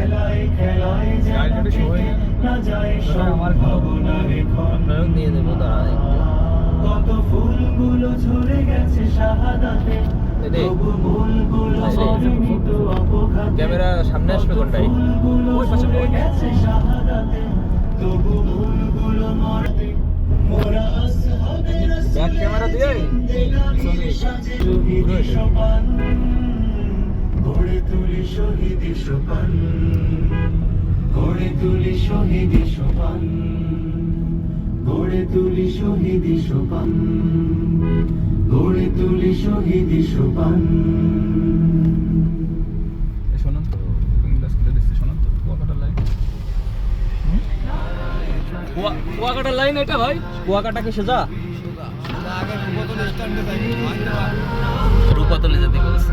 খেলায় খেলায় না যায় দিয়ে দেবো কত ফুলগুলো ঝরে গেছে শাহাদাতে ক্যামেরা সামনে আসবে ওই পাশে, ব্যাক ক্যামেরা দিয়ে তুলি শহীদি সোপান গড়ে তুলি শহীদি সোপান গড়ে তুলি শহীদি সোপান গড়ে তুলি শহীদি সোপান। কুয়াকাটার লাইন এটা ভাই কুয়াকাটা কি সোজা রূপাতলে যেতে বলছে।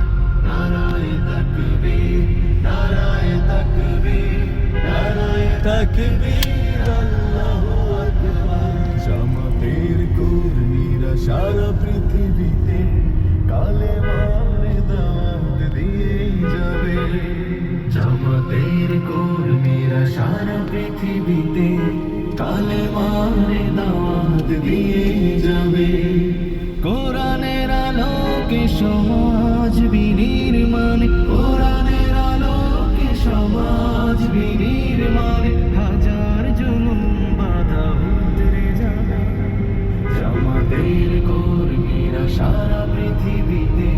তাকবীর আল্লাহু আকবার। জামাতের কর্মীরা সারা পৃথিবীতে কালে মারে দাওয়াত দিয়েই যাবে। জামাতের কর্মীরা সারা পৃথিবীতে কালে মারে দাওয়াত দিয়েই যাবে। সারা পৃথিবীতে